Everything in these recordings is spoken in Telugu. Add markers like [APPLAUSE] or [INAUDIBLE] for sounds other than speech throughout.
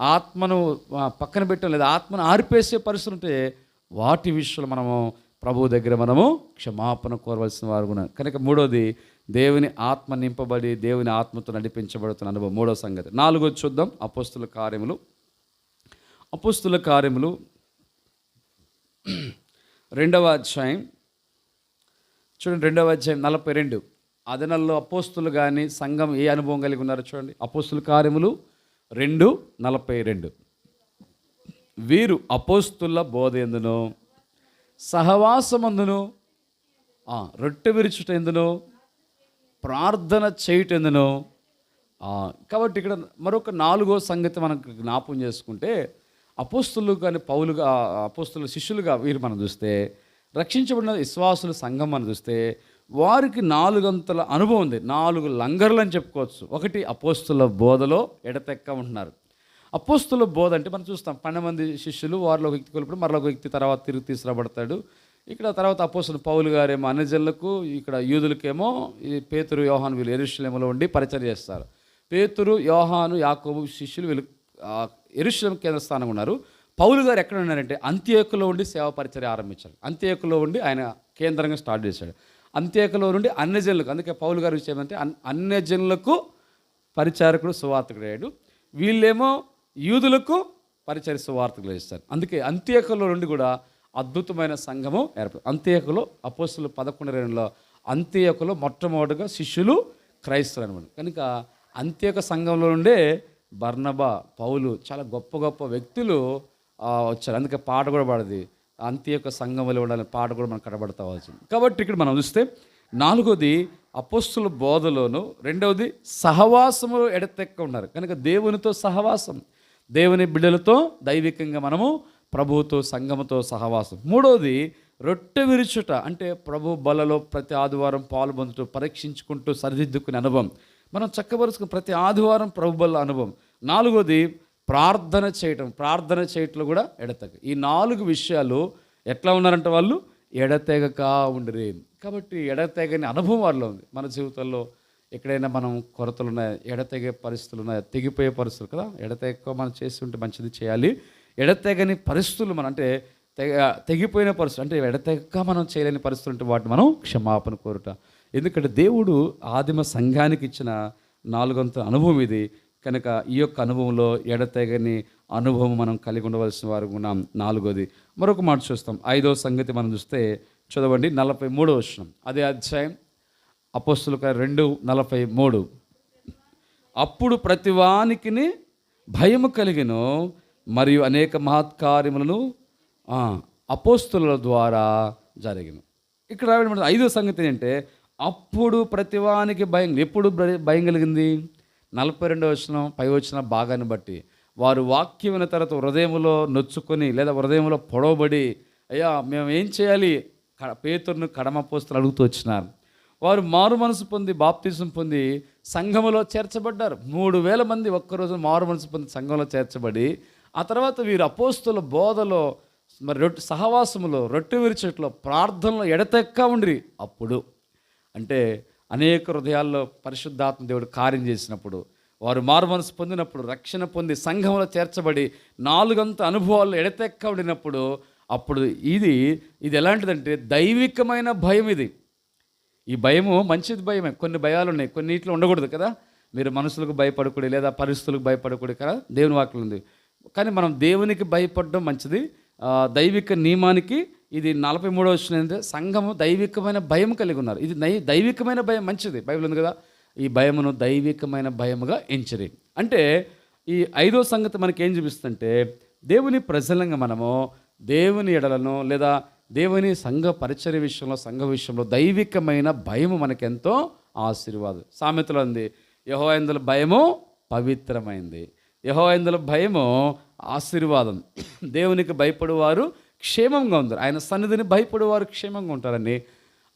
ఆత్మను పక్కన పెట్టడం లేదా ఆత్మను ఆర్పేసే పరిస్థితులు ఉంటే వాటి విషయంలో మనము ప్రభు దగ్గర మనము క్షమాపణ కోరవలసిన వారు ఉన్నారు కనుక మూడోది దేవుని ఆత్మ నింపబడి దేవుని ఆత్మతో నడిపించబడుతున్న అనుభవం. మూడో సంగతి. నాలుగోది చూద్దాం. అపోస్తుల కార్యములు. అపోస్తుల కార్యములు. రెండవ అధ్యాయం. చూడండి రెండవ అధ్యాయం నలభై రెండు. అదనల్లో అపోస్తులు కానీ సంఘం ఏ అనుభవం కలిగి ఉన్నారో చూడండి. అపోస్తుల కార్యములు రెండు నలభై రెండు. వీరు అపోస్తుల బోధ ఎందును? సహవాసమందును? రొట్టె విరుచుట ఎందును? ప్రార్థన చేయటెందును కాబట్టి ఇక్కడ మరొక నాలుగో సంగతి మనకు జ్ఞాపం చేసుకుంటే అపోస్తులు కానీ పౌలుగా అపోస్తుల శిష్యులుగా వీరు మనం చూస్తే రక్షించబడిన విశ్వాసుల సంఘం మనం చూస్తే వారికి నాలుగంతల అనుభవం ఉంది. నాలుగు లంగర్లు అని చెప్పుకోవచ్చు. ఒకటి అపోస్తుల బోధలో ఎడతెక్క ఉంటున్నారు. అపోస్తుల బోధ అంటే మనం చూస్తాం. పన్నెండు మంది శిష్యులు వారిలో ఒక వ్యక్తి కోల్పోయి మరొక ఒక వ్యక్తి తర్వాత తిరిగి తీసుకురాబడతాడు. ఇక్కడ తర్వాత అపోస్తుల పౌలు గారేమో అన్నజనులకు ఇక్కడ యూదులకేమో ఈ పేతురు యోహాను వీళ్ళు ఎరుషలేములో ఉండి పరిచయం చేస్తారు. పేతురు యోహాను యాకోబు శిష్యులు వీళ్ళు ఎరుషలేం కేంద్ర స్థానం ఉన్నారు. పౌలు గారు ఎక్కడ ఉన్నారంటే అంత్యకులో ఉండి సేవ పరిచయం ఆరంభించారు. అంత్యకులో ఉండి ఆయన కేంద్రంగా స్టార్ట్ చేశాడు. అంత్యకలో నుండి అన్యజనులకు అందుకే పౌలు గారు విషయం అంటే అన్యజనులకు పరిచారకుడు సువార్తకుడయ్యాడు వీళ్ళేమో యూదులకు పరిచయ సువార్తకులు ఇస్తారు అందుకే అంత్యేకలో నుండి కూడా అద్భుతమైన సంఘము ఏర్పడు అంత్యేకలో అపోస్తులు పదకొండు రెండులో అంత్యేకలో మొట్టమొదటిగా శిష్యులు క్రైస్తవులు అనమాట. కనుక అంత్యక సంఘంలో నుండే బర్నబా పౌలు చాలా గొప్ప గొప్ప వ్యక్తులు వచ్చారు. అందుకే పాట కూడా పాడది అంత్యేక సంఘం వల్ల ఉండాలని పాట కూడా మనం కనబడతా వచ్చింది. కాబట్టి ఇక్కడ మనం చూస్తే నాలుగోది అపోస్తుల బోధలోను రెండవది సహవాసము ఎడతెక్క ఉన్నారు. కనుక దేవునితో సహవాసం దేవుని బిడ్డలతో దైవికంగా మనము ప్రభువుతో సంఘముతో సహవాసం. మూడవది రొట్టె విరుచుట అంటే ప్రభు బలలో ప్రతి ఆదివారం పాల్పొందుతూ పరీక్షించుకుంటూ సరిదిద్దుకునే అనుభవం. మనం చక్కబరుచుకున్న ప్రతి ఆదివారం ప్రభు బల అనుభవం. నాలుగోది ప్రార్థన చేయటం ప్రార్థన చేయటంలో కూడా ఎడతెగ. ఈ నాలుగు విషయాలు ఎట్లా ఉన్నారంటే వాళ్ళు? ఎడతెగక ఉండిరి. కాబట్టి ఎడతెగని అనుభవం వాళ్ళలో ఉంది. మన జీవితంలో ఎక్కడైనా మనం కొరతలు ఉన్నాయి ఎడతెగే పరిస్థితులు ఉన్నాయి తెగిపోయే పరిస్థితులు కదా? ఎడతెగ మనం చేస్తుంటే మంచిది చేయాలి. ఎడతెగని పరిస్థితులు మన అంటే తెగ తెగిపోయిన పరిస్థితులు అంటే ఎడతెగక మనం చేయలేని పరిస్థితులు ఉంటే వాటిని మనం క్షమాపణ కోరుట. ఎందుకంటే దేవుడు ఆదిమ సంఘానికి ఇచ్చిన నాలుగంత అనుభవం ఇది. కనుక ఈ యొక్క అనుభవంలో ఎడతెగని అనుభవం మనం కలిగి ఉండవలసిన వారు ఉన్నాం నాలుగోది. మరొక మాట చూస్తాం. ఐదో సంగతి మనం చూస్తే చదవండి. నలభై మూడో వచ్చినాం అదే అధ్యాయం. అపోస్తుల రెండు నలభై మూడు అప్పుడు ప్రతివానికిని భయము కలిగిను మరియు అనేక మహత్కార్యములను అపోస్తుల ద్వారా జరిగిన. ఇక్కడ ఐదో సంగతి ఏంటంటే అప్పుడు ప్రతివానికి భయం ఎప్పుడు భయం కలిగింది? నలభై రెండో వచ్చిన పై వచ్చిన భాగాన్ని బట్టి. వారు వాక్యం విన్న తర్వాత హృదయంలో నొచ్చుకొని లేదా హృదయంలో పొడవబడి అయ్యా మేము ఏం చేయాలి? క- పేతురును కడమ పోస్తులు అడుగుతూ వచ్చినారు. వారు మారు మనసు పొంది బాప్తిజం పొంది సంఘములో చేర్చబడ్డారు. మూడు వేల మంది ఒక్కరోజు మారు మనసు పొంది సంఘంలో చేర్చబడి ఆ తర్వాత వీరు అపోస్తుల బోధలో మరి రొట్టె సహవాసములో రొట్టె విరిచట్లో ప్రార్థనలో ఎడతెక్క ఉండ్రి. అప్పుడు అంటే అనేక హృదయాల్లో పరిశుద్ధాత్మ దేవుడు కార్యం చేసినప్పుడు వారు మారు మనసు పొందినప్పుడు రక్షణ పొంది సంఘంలో చేర్చబడి నాలుగంత అనుభవాలు ఎడతెక్కబడినప్పుడు అప్పుడు ఇది ఇది ఎలాంటిదంటే దైవికమైన భయం ఇది. ఈ భయము మంచిది భయమే. కొన్ని భయాలు ఉన్నాయి. కొన్నిట్లో ఉండకూడదు కదా. మీరు మనుషులకు భయపడకూడదు లేదా పరిస్థితులకు భయపడకూడదు కదా. దేవుని వాక్యం ఉంది. కానీ మనం దేవునికి భయపడడం మంచిది. దైవిక నియమానికి ఇది నలభై మూడో వచ్చిన ఏంటంటే సంఘము దైవికమైన భయం కలిగి ఉన్నారు. ఇది నై దైవికమైన భయం మంచిది. బైబిల్ ఉంది కదా? ఈ భయమును దైవికమైన భయముగా ఎంచరి. అంటే ఈ ఐదో సంగతి మనకి ఏం చూపిస్తుంటే దేవుని ప్రజలంగా మనము దేవుని ఎడలను లేదా దేవుని సంఘ పరిచర్య విషయంలో సంఘ విషయంలో దైవికమైన భయము మనకెంతో ఆశీర్వాదం. సామెతలో ఉంది యహో ఎందుల భయము పవిత్రమైంది. యహో ఎందుల భయము ఆశీర్వాదం. [CLEARS THROAT] దేవునికి భయపడేవారు క్షేమంగా ఉందరు. ఆయన సన్నిధిని భయపడేవారు క్షేమంగా ఉంటారని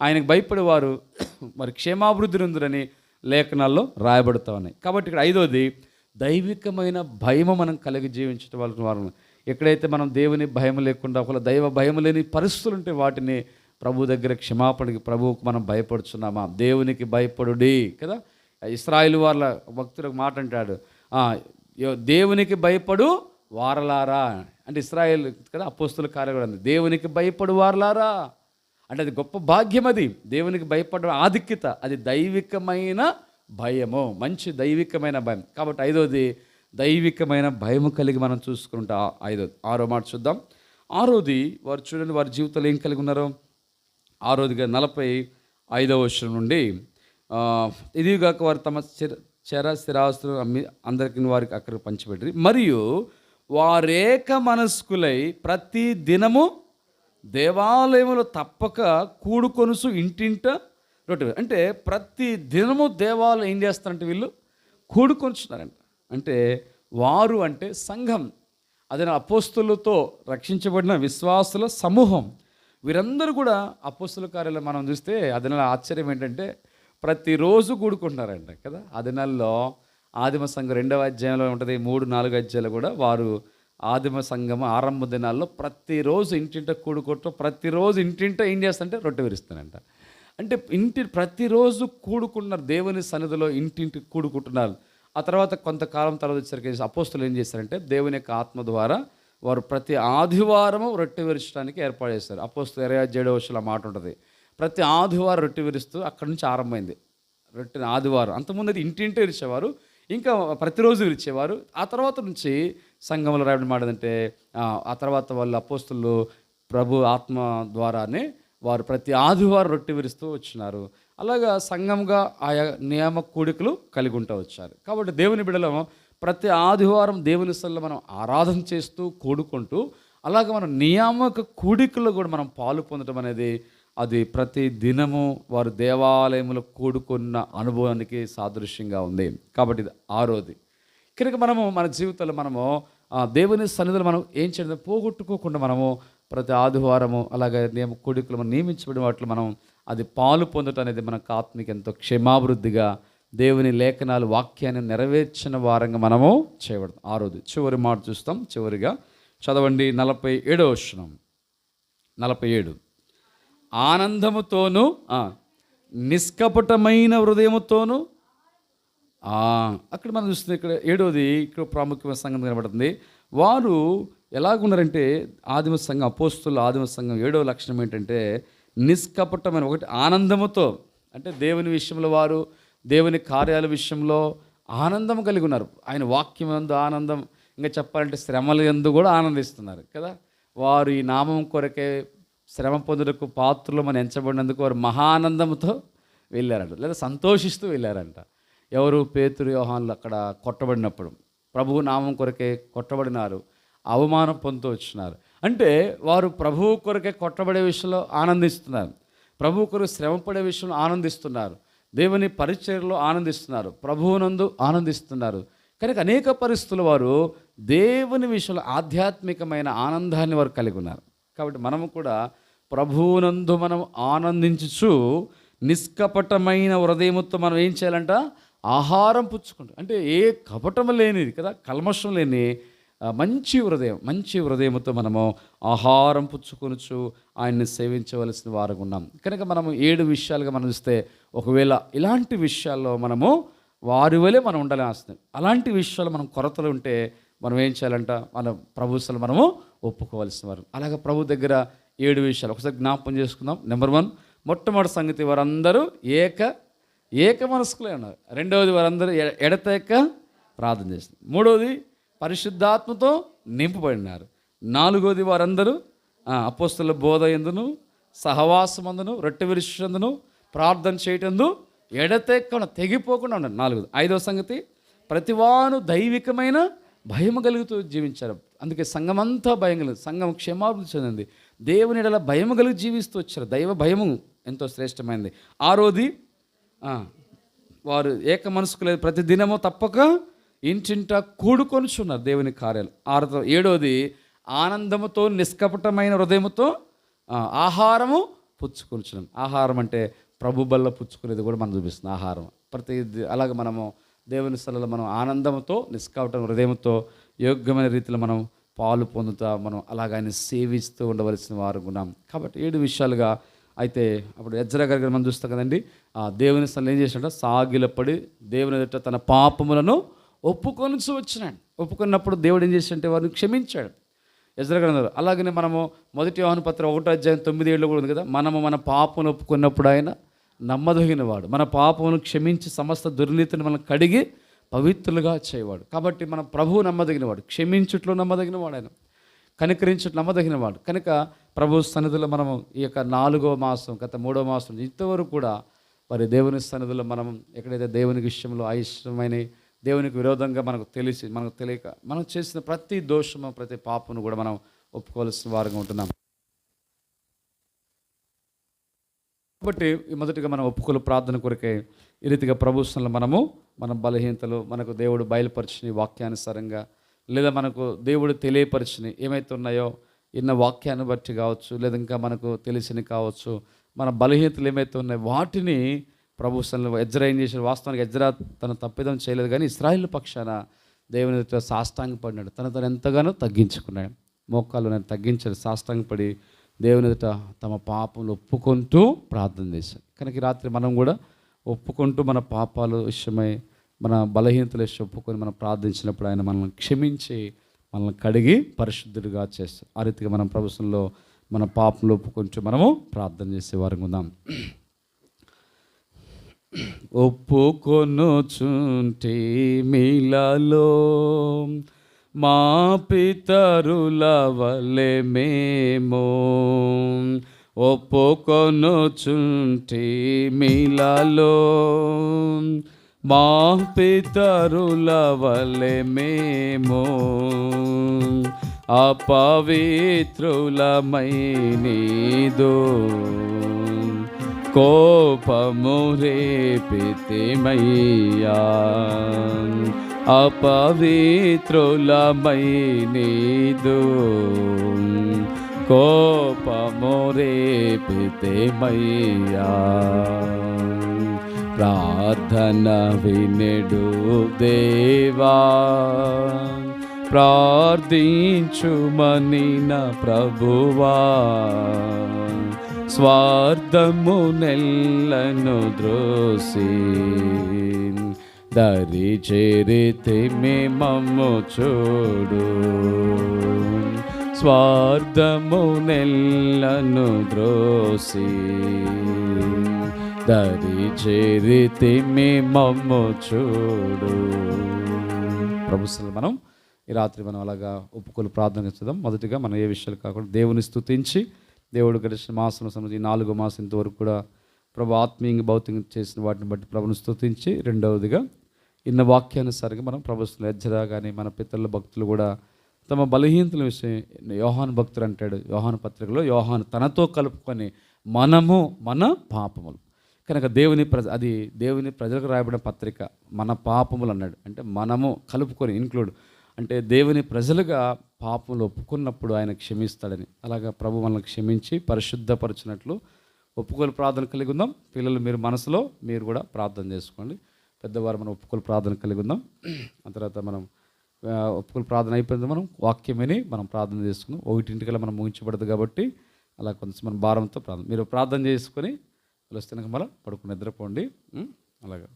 ఆయనకు భయపడేవారు మరి క్షేమాభివృద్ధి ఉందరని లేఖనాల్లో రాయబడుతూ ఉన్నాయి. కాబట్టి ఇక్కడ ఐదోది దైవికమైన భయము మనం కలిగి జీవించడం వలన వారు ఎక్కడైతే మనం దేవుని భయం లేకుండా ఒకవేళ దైవ భయం లేని పరిస్థితులు ఉంటే వాటిని ప్రభు దగ్గర క్షమాపణకి ప్రభువుకు మనం భయపడుతున్నామా దేవునికి భయపడుడి కదా? ఇస్రాయిల్ వాళ్ళ భక్తులకు మాట అంటాడు దేవునికి భయపడు వారలారా అంటే ఇస్రాయేల్ కదా అపోస్తుల కార్యం కూడా ఉంది. దేవునికి భయపడు వారలారా? అంటే అది గొప్ప భాగ్యం అది. దేవునికి భయపడడం ఆధిక్యత. అది దైవికమైన భయము. మంచి దైవికమైన భయం. కాబట్టి ఐదోది దైవికమైన భయము కలిగి మనం చూసుకుంటా ఐదోది. ఆరో మాట చూద్దాం. ఆరోది వారు చూడండి వారి జీవితంలో ఏం కలిగి ఉన్నారో. ఆరోదిగా నలభై ఐదవ వర్షం నుండి ఇదిగాక వారు తమ చిర చెర స్థిరాస్తులు అమ్మి అందరికి వారికి అక్కడ పంచిపెట్టి మరియు వారేక మనస్కులై ప్రతి దినము దేవాలయములో తప్పక కూడుకొనుసు ఇంటింట రొట్టె. అంటే ప్రతి దినము దేవాలయం ఏం చేస్తారంటే వీళ్ళు? కూడుకొనుచున్నారంట. అంటే వారు అంటే సంఘం. అదే అపోస్తులతో రక్షించబడిన విశ్వాసుల సమూహం. వీరందరూ కూడా అపోస్తుల కార్యాలయం మనం చూస్తే అది ఆశ్చర్యం ఏంటంటే ప్రతిరోజు కూడుకుంటున్నారంట కదా. అదనాల్లో ఆదిమ సంఘం రెండవ అధ్యాయంలో ఉంటుంది మూడు నాలుగు అధ్యాయాలు కూడా వారు ఆదిమ సంఘం ఆరంభ దినాల్లో ప్రతిరోజు ఇంటింట కూడుకోవటం ప్రతిరోజు ఇంటింట ఏం చేస్తారంటే రొట్టె విరుస్తానంట అంటే ఇంటి ప్రతిరోజు కూడుకున్నారు దేవుని సన్నిధిలో ఇంటింటి కూడుకుంటున్నారు. ఆ తర్వాత కొంతకాలం తర్వాత వచ్చేసరికి అపోస్తులు ఏం చేశారంటే దేవుని యొక్క ఆత్మ ద్వారా వారు ప్రతి ఆదివారము రొట్టె విరచడానికి ఏర్పాటు చేస్తారు. అపోస్తులు ఇరవై ఏడవ వర్షాలు మాట ఉంటుంది. ప్రతి ఆదివారం రొట్టె విరుస్తూ అక్కడి నుంచి ఆరంభమైంది. రొట్టె ఆదివారం. అంతకుముందు అది ఇంటింటే విరిచేవారు. ఇంకా ప్రతిరోజు ఇచ్చేవారు ఆ తర్వాత నుంచి సంఘంలో రాయడం మాటదంటే ఆ తర్వాత వాళ్ళు అపోస్తులు ప్రభు ఆత్మ ద్వారానే వారు ప్రతి ఆదివారం రొట్టె విరుస్తూ వచ్చినారు. అలాగా సంఘంగా ఆయా నియామ కూడికలు కలిగి ఉంటూ వచ్చారు. కాబట్టి దేవుని బిడలో ప్రతి ఆదివారం దేవుని స్థలంలో మనం ఆరాధన చేస్తూ కూడుకుంటూ అలాగే మనం నియామక కూడికల్లో కూడా మనం పాలు పొందడం అనేది అది ప్రతి దినము వారు దేవాలయంలో కూడుకున్న అనుభవానికి సాదృశ్యంగా ఉంది. కాబట్టి ఇది ఆరోది. కనుక మనము మన జీవితంలో మనము ఆ, దేవుని సన్నిధిలో మనం ఏం చేయడం పోగొట్టుకోకుండా మనము ప్రతి ఆదివారము అలాగే నియమ కూడికలు మనం నియమించబడిన వాటిలో మనం అది పాలు పొందటం అనేది మనకు ఆత్మకి ఎంతో క్షేమాభివృద్ధిగా దేవుని లేఖనాలు వాక్యాన్ని నెరవేర్చిన వారంగా మనము చేయబడతాం. ఆరోది. చివరి మాట చూస్తాం. చివరిగా చదవండి. నలభై ఏడో వచనం. నలభై ఏడు. ఆనందముతోనూ నిష్కపటమైన హృదయముతోనూ అక్కడ మనం చూస్తుంది ఇక్కడ ఏడోది ఇక్కడ ప్రాముఖ్యమైన సంఘం కనబడుతుంది. వారు ఎలాగున్నారంటే ఆదిమ సంఘం అపోస్తులు ఆదిమ సంఘం ఏడో లక్షణం ఏంటంటే నిష్కపటమైన ఒకటి ఆనందముతో అంటే దేవుని విషయంలో వారు దేవుని కార్యాల విషయంలో ఆనందం కలిగి ఉన్నారు. ఆయన వాక్యం ఎందు ఆనందం ఇంకా చెప్పాలంటే శ్రమల ఎందు కూడా ఆనందిస్తున్నారు కదా? వారు ఈ నామం కొరకే శ్రమ పొందుటకు పాత్రలు మనం ఎంచబడినందుకు వారు మహానందంతో వెళ్ళారంట. లేదా సంతోషిస్తూ వెళ్ళారంట. ఎవరు? పేతురు యోహాన్లు అక్కడ కొట్టబడినప్పుడు. ప్రభువు నామం కొరకే కొట్టబడినారు. అవమానం పొందుతూ వచ్చినారు. అంటే వారు ప్రభువు కొరకే కొట్టబడే విషయంలో ఆనందిస్తున్నారు. ప్రభువు కొరకు శ్రమపడే విషయంలో ఆనందిస్తున్నారు. దేవుని పరిచర్లో ఆనందిస్తున్నారు. ప్రభువునందు ఆనందిస్తున్నారు. కనుక అనేక పరిస్థితులు వారు దేవుని విషయంలో ఆధ్యాత్మికమైన ఆనందాన్ని వారు కలిగి ఉన్నారు. కాబట్టి మనము కూడా ప్రభువునందు మనం ఆనందించుచు నిష్కపటమైన హృదయముతో మనం ఏం చేయాలంట? ఆహారం పుచ్చుకుంటాం. అంటే ఏ కపటం లేనిది కదా కల్మషం లేని మంచి హృదయం మంచి హృదయంతో మనము ఆహారం పుచ్చుకొనుచు ఆయన్ని సేవించవలసిన వారుగా ఉన్నాం. కనుక మనము ఏడు విషయాలుగా మనం చూస్తే ఒకవేళ ఇలాంటి విషయాల్లో మనము వారి వలె మనం ఉండాలని ఆస్తుంది అలాంటి విషయాలు మనం కొరతలు ఉంటే మనం ఏం చేయాలంట? మన ప్రభుత్వాలు మనము ఒప్పుకోవాల్సిన వారు. అలాగే ప్రభు దగ్గర ఏడు విషయాలు. ఒకసారి జ్ఞాపకం చేసుకుందాం. నెంబర్ వన్ మొట్టమొదటి సంగతి వారందరూ ఏక ఏక మనస్కులే ఉన్నారు. రెండవది వారందరూ ఎడతెక్క ప్రార్థన చేస్తుంది మూడవది పరిశుద్ధాత్మతో నింపబడినారు. నాలుగవది వారందరూ అపోస్తుల బోధ ఎందును సహవాసమందును రొట్టె విరుషందును ప్రార్థన చేయటందు ఎడతెక్కన తెగిపోకుండా ఉన్నారు. నాలుగు ఐదవ సంగతి ప్రతివాను దైవికమైన భయం కలుగుతూ జీవించారు. అందుకే సంఘమంతా భయం కలుగు సంఘం క్షేమాభివృద్ధి చెందింది. దేవుని ఎడల భయం కలిగి జీవిస్తూ వచ్చారు. దైవ భయము ఎంతో శ్రేష్టమైనది ఆరోది వారు ఏక మనసుకు లేదు. ప్రతి దినము తప్పక ఇంటింట కూడుకొనుచున్నారు దేవుని కార్యాలు. ఆరో ఏడోది ఆనందముతో నిష్కపటమైన హృదయముతో ఆహారము పుచ్చుకొనిచున్నాం. ఆహారం అంటే ప్రభు బల్ల పుచ్చుకునేది కూడా మనం చూపిస్తుంది. ఆహారం. ప్రతి అలాగే మనము దేవుని స్థలంలో మనం ఆనందంతో నిష్కావటం హృదయంతో యోగ్యమైన రీతిలో మనం పాలు పొందుతా మనం అలాగ ఆయన సేవిస్తూ ఉండవలసిన వారు ఉన్నాం. కాబట్టి ఏడు విషయాలుగా అయితే అప్పుడు ఎజ్రా గారి మనం చూస్తాం కదండి. ఆ దేవుని స్థలం ఏం చేసినట్ట సాగిలపడి దేవుని ఎదుట తన పాపములను ఒప్పుకొని వచ్చినాడు. ఒప్పుకున్నప్పుడు దేవుడు ఏం చేసింటే వారిని క్షమించాడు. ఎజరగలరు అలాగనే మనము మొదటి వాహన పత్రం ఒకటో అధ్యాయం తొమ్మిది ఏళ్ళు కూడా ఉంది కదా మనము మన పాపను ఒప్పుకున్నప్పుడు ఆయన నమ్మదగిన వాడు మన పాపమును క్షమించి సమస్త దుర్నీతిని మనం కడిగి పవిత్రులుగా చేయవాడు. కాబట్టి మన ప్రభువు నమ్మదగిన వాడు క్షమించుట్లో నమ్మదగిన వాడు ఆయన కనికరించుట నమ్మదగిన వాడు కనుక ప్రభు సన్నిధిలో మనము ఈ యొక్క నాలుగో మాసం గత మూడో మాసం ఇంతవరకు కూడా మరి దేవుని సన్నిధిలో మనం ఎక్కడైతే దేవుని విషయంలో అయిష్టమైన దేవునికి విరోధంగా మనకు తెలిసి మనకు తెలియక మనం చేసిన ప్రతి దోషము ప్రతి పాపను కూడా మనం ఒప్పుకోవాల్సిన వారుగా ఉంటున్నాం. కాబట్టి మొదటిగా మనం ఒప్పుకోలు ప్రార్థన కొరకే ఈ రీతిగా ప్రభుత్వంలో మనము మన బలహీనతలు మనకు దేవుడు బయలుపరిచిన వాక్యానుసారంగా లేదా మనకు దేవుడు తెలియపరిచిన ఏమైతే ఉన్నాయో ఇన్న వాక్యాన్ని బట్టి కావచ్చు లేదా ఇంకా మనకు తెలిసిన కావచ్చు మన బలహీనతలు ఏమైతే ఉన్నాయో వాటిని ప్రభుత్వంలో ఎజ్రాయిన్ చేసిన వాస్తవానికి ఎజ్రా తన తప్పిదం చేయలేదు కానీ ఇస్రాయిల్ పక్షాన దేవుని సాష్టాంగపడినాడు. తన తను ఎంతగానో తగ్గించుకున్నాడు. మోకాలు నేను తగ్గించాడు సాష్టాంగపడి దేవుని ఎదుట తమ పాపములు ఒప్పుకుంటూ ప్రార్థన చేశారు. కనుక రాత్రి మనం కూడా ఒప్పుకుంటూ మన పాపాలు విషయమై మన బలహీనతల విషయం ఒప్పుకొని మనం ప్రార్థించినప్పుడు ఆయన మనల్ని క్షమించి మనల్ని కడిగి పరిశుద్ధుడిగా చేస్తాం ఆ రీతిగా మనం ప్రభుత్వంలో మన పాపంలో ఒప్పుకుంటూ మనము ప్రార్థన చేసే వారికి ఉందాం. ఒప్పుకొనుచుంటే మీలలో మా పితరుల వలె మేము ఒప్పుకొనుచుంటి మీలలో. మా పితరుల వలె మేము అపవిత్రులమై నీదు కోపము రేపితిమయ్యా. అపవిత్రులమై నీదు కోపము రేపితిమయ్యా ప్రార్థన వినడు దేవా ప్రార్థించుమని నా ప్రభువా. స్వార్థము నెల్లను ద్రోసి దరి చేరితే మమ్ము చూడు. స్వార్థము నెల్లను ద్రోసి దరి చేరితే మమ్ము చూడు. ప్రభుత్వం మనం ఈ రాత్రి మనం అలాగా ఒప్పుకోలు ప్రార్థన చేద్దాం. మొదటిగా మనం ఏ విషయాలు కాకుండా దేవుని స్తుతించి దేవుడు గడిచిన మాసం సంబంధించి నాలుగు నాలుగో మాసం ఇంతవరకు కూడా ప్రభు ఆత్మీయంగా భౌతికంగా చేసిన వాటిని బట్టి ప్రభును స్తుతించి రెండవదిగా ఇన్న వాక్యానుసారిగా మనం ప్రభుత్వం ఎజ్జరా కానీ మన పితరుల భక్తులు కూడా తమ బలహీనతల విషయం యోహాన్ భక్తులు అంటాడు. యోహాన్ పత్రికలో యోహాన్ తనతో కలుపుకొని మనము మన పాపములు. కనుక దేవుని ప్రజ అది దేవుని ప్రజలకు రాయబడిన పత్రిక మన పాపములు అన్నాడు. అంటే మనము కలుపుకొని ఇన్క్లూడ్ అంటే దేవుని ప్రజలుగా పాపములు ఒప్పుకున్నప్పుడు ఆయన క్షమిస్తాడని. అలాగా ప్రభు మనల్ని క్షమించి పరిశుద్ధపరచినట్లు ఒప్పుకోలు ప్రార్థన కలిగి ఉందాం. పిల్లలు మీరు మనసులో మీరు కూడా ప్రార్థన చేసుకోండి. పెద్దవారు మనం ఒప్పుకోలు ప్రార్థన కలిగి ఉందాం. ఆ తర్వాత మనం ఒప్పుకోలు ప్రార్థన అయిపోయింది మనం వాక్యమని మనం ప్రార్థన చేసుకుందాం. ఒకటింటికల్లా మనం ముగించబడదు కాబట్టి అలా కొంచెం మన భారంతో ప్రార్థన మీరు ప్రార్థన చేసుకొని వస్తే మళ్ళీ పడుకుని నిద్రపోండి. అలాగా.